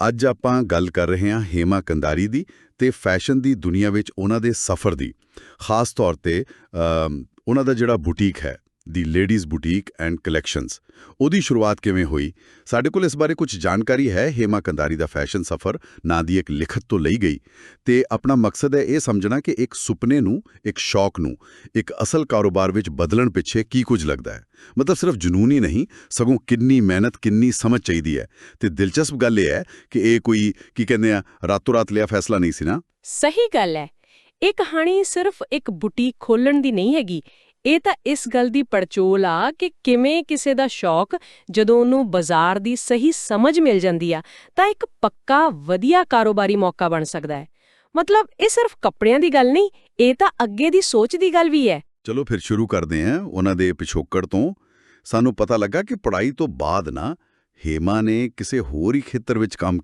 ਅੱਜ ਆਪਾਂ ਗੱਲ ਕਰ ਰਹੇ ਹਾਂ ਹੇਮਾ ਕੰਦਾਰੀ ਦੀ ਤੇ ਫੈਸ਼ਨ ਦੀ ਦੁਨੀਆ ਵਿੱਚ ਉਹਨਾਂ ਦੇ ਸਫ਼ਰ ਦੀ। ਖਾਸ ਤੌਰ ਤੇ ਉਹਨਾਂ ਦਾ ਜਿਹੜਾ ਬੁਟੀਕ ਹੈ ਦੀ ਲੇਡੀਜ਼ ਬੁਟੀਕ ਐਂਡ ਕਲੈਕਸ਼ਨਸ। ਉਹਦੀ ਸ਼ੁਰੂਆਤ ਕਿਵੇਂ ਹੋਈ? ਸਾਡੇ ਕੋਲ ਇਸ ਬਾਰੇ ਕੁਝ ਜਾਣਕਾਰੀ ਹੈ। ਹੇਮਾ ਕੰਦਾਰੀ ਦਾ ਫੈਸ਼ਨ ਸਫ਼ਰ, ਨਾਂ ਦੀ ਇੱਕ ਲਿਖਤ ਤੋਂ ਲਈ ਗਈ। ਤੇ ਆਪਣਾ ਮਕਸਦ ਹੈ ਇਹ ਸਮਝਣਾ ਕਿ ਇੱਕ ਸੁਪਨੇ ਨੂੰ, ਇੱਕ ਸ਼ੌਕ ਨੂੰ, ਇੱਕ ਅਸਲ ਕਾਰੋਬਾਰ ਵਿੱਚ ਬਦਲਣ ਪਿੱਛੇ ਕੀ ਕੁਝ ਲੱਗਦਾ ਹੈ। ਮਤਲਬ ਸਿਰਫ ਜਨੂਨ ਹੀ ਨਹੀਂ, ਸਗੋਂ ਕਿੰਨੀ ਮਿਹਨਤ, ਕਿੰਨੀ ਸਮਝ ਚਾਹੀਦੀ ਹੈ। ਤੇ ਦਿਲਚਸਪ ਗੱਲ ਇਹ ਹੈ ਕਿ ਇਹ ਕੋਈ, ਕੀ ਕਹਿੰਦੇ ਆ, ਰਾਤੋਂ ਰਾਤ ਲਿਆ ਫੈਸਲਾ ਨਹੀਂ ਸੀ ਨਾ? ਸਹੀ ਗੱਲ ਹੈ। ਇਹ ਕਹਾਣੀ ਸਿਰਫ ਇੱਕ ਬੁਟੀਕ ਖੋਲਣ ਦੀ ਨਹੀਂ ਹੈਗੀ। ਇਹ ਤਾਂ ਇਸ ਗੱਲ ਦੀ ਪੜਚੋਲ ਆ ਕਿ ਕਿਵੇਂ ਕਿਸੇ ਦਾ ਸ਼ੌਕ ਜਦੋਂ ਉਹਨੂੰ ਬਾਜ਼ਾਰ ਦੀ ਸਹੀ ਸਮਝ ਮਿਲ ਜਾਂਦੀ ਆ, ਤਾਂ ਇੱਕ ਪੱਕਾ ਵਧੀਆ ਕਾਰੋਬਾਰੀ ਮੌਕਾ ਬਣ ਸਕਦਾ ਹੈ। ਮਤਲਬ ਇਹ ਸਿਰਫ ਕੱਪੜਿਆਂ ਦੀ ਗੱਲ ਨਹੀਂ, ਇਹ ਤਾਂ ਅੱਗੇ ਦੀ ਸੋਚ ਦੀ ਗੱਲ ਵੀ ਹੈ। ਚਲੋ ਫਿਰ ਸ਼ੁਰੂ ਕਰਦੇ ਹਾਂ ਉਹਨਾਂ ਦੇ ਪਿਛੋਕੜ ਤੋਂ। ਸਾਨੂੰ ਪਤਾ ਲੱਗਾ ਕਿ ਪੜ੍ਹਾਈ ਤੋਂ ਬਾਅਦ ਨਾ ਹੇਮਾ ਨੇ ਕਿਸੇ ਹੋਰ ਹੀ ਖੇਤਰ ਵਿੱਚ ਕੰਮ